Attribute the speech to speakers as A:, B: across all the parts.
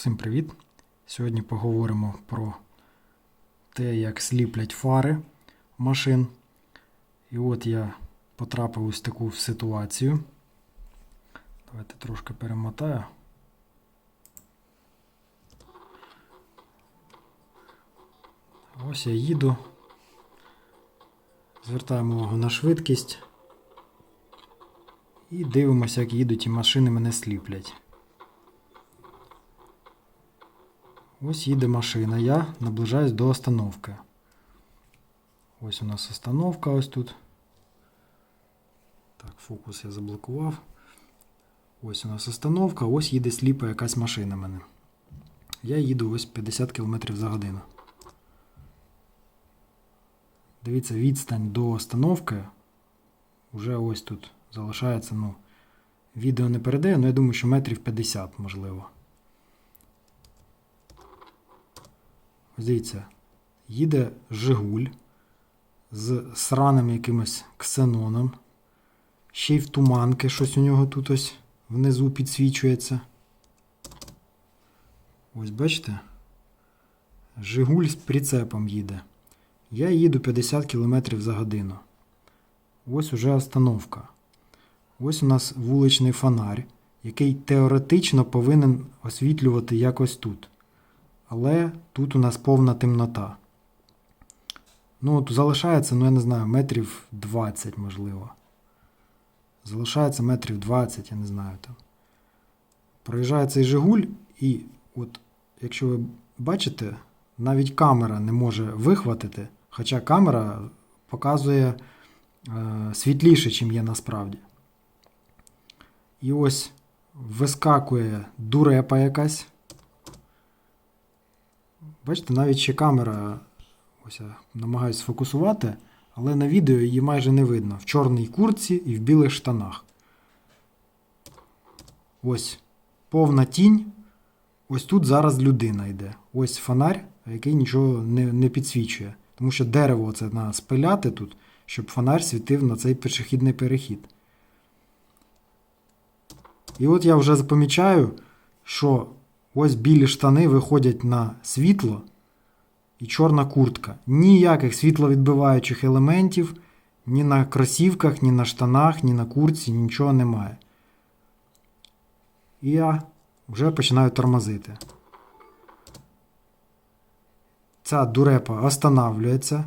A: Всім привіт! Сьогодні поговоримо про те, як сліплять фари машин. І от я потрапив ось таку ситуацію. Давайте трошки перемотаю. Ось я їду. Звертаємо увагу на швидкість. І дивимося, як їдуть і машини мене сліплять. Ось їде машина. Я наближаюсь до остановки. Ось у нас остановка ось тут. Так, фокус я заблокував. Ось у нас остановка, ось їде сліпа якась машина мене. Я їду ось 50 км за годину. Дивіться, відстань до остановки. Уже ось тут залишається, ну, відео не передає, але я думаю, що метрів 50 можливо. Дивіться, їде Жигуль з сраним якимось ксеноном. Ще й в туманки щось у нього тут ось внизу підсвічується. Ось бачите? Жигуль з прицепом їде. Я їду 50 км за годину. Ось уже остановка. Ось у нас вуличний фонарь, який теоретично повинен освітлювати якось тут. Але тут у нас повна темнота. Ну, от залишається, ну я не знаю, метрів 20, можливо. Залишається метрів 20, я не знаю там. Проїжджає цей Жигуль, і от, якщо ви бачите, навіть камера не може вихватити, хоча камера показує е, світліше, чим є насправді. І ось вискакує дурепа якась. Бачите, навіть ще камера, ось я намагаюся сфокусувати, але на відео її майже не видно. В чорній куртці і в білих штанах. Ось повна тінь. Ось тут зараз людина йде. Ось фонарь, який нічого не, не підсвічує. Тому що дерево це треба спиляти тут, щоб фонарь світив на цей пішохідний перехід. І от я вже помічаю, що ось білі штани виходять на світло і чорна куртка. Ніяких світловідбиваючих елементів, ні на кросівках, ні на штанах, ні на куртці, нічого немає. І я вже починаю тормозити. Ця дурепа останавлюється.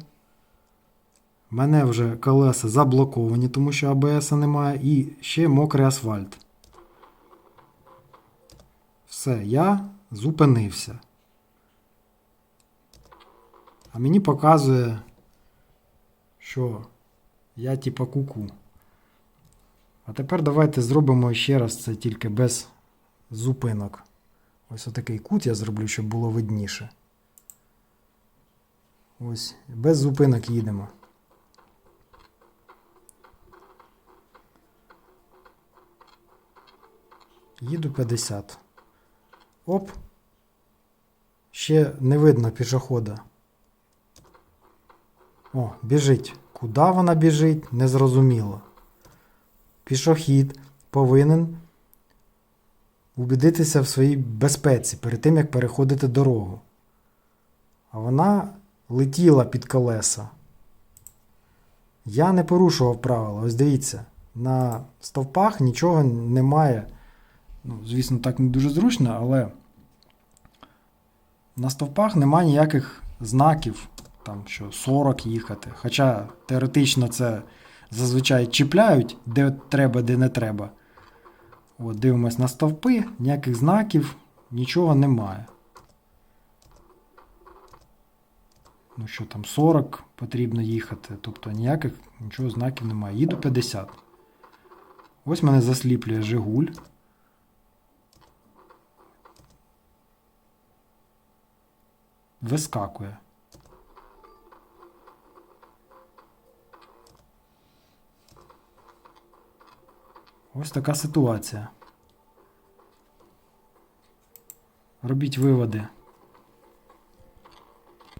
A: Мене вже колеса заблоковані, тому що АБС немає, і ще мокрий асфальт. Все, я зупинився. А мені показує, що я типа куку. А тепер давайте зробимо ще раз це тільки без зупинок. Ось отакий кут я зроблю, щоб було видніше. Ось, без зупинок їдемо. Їду 50. Оп. Ще не видно пішохода. О, біжить. Куди вона біжить, незрозуміло. Пішохід повинен убідитися в своїй безпеці перед тим, як переходити дорогу. А вона летіла під колеса. Я не порушував правила. Ось дивіться, на стовпах нічого немає. Ну, звісно, так не дуже зручно, але на стовпах немає ніяких знаків, там, що 40 їхати. Хоча теоретично це зазвичай чіпляють, де треба, де не треба. От, дивимось на стовпи, ніяких знаків, нічого немає. Ну що там, 40 потрібно їхати, тобто ніяких нічого знаків немає. Їду 50. Ось мене засліплює Жигуль. Вискакує. Ось така ситуація. Робіть виводи.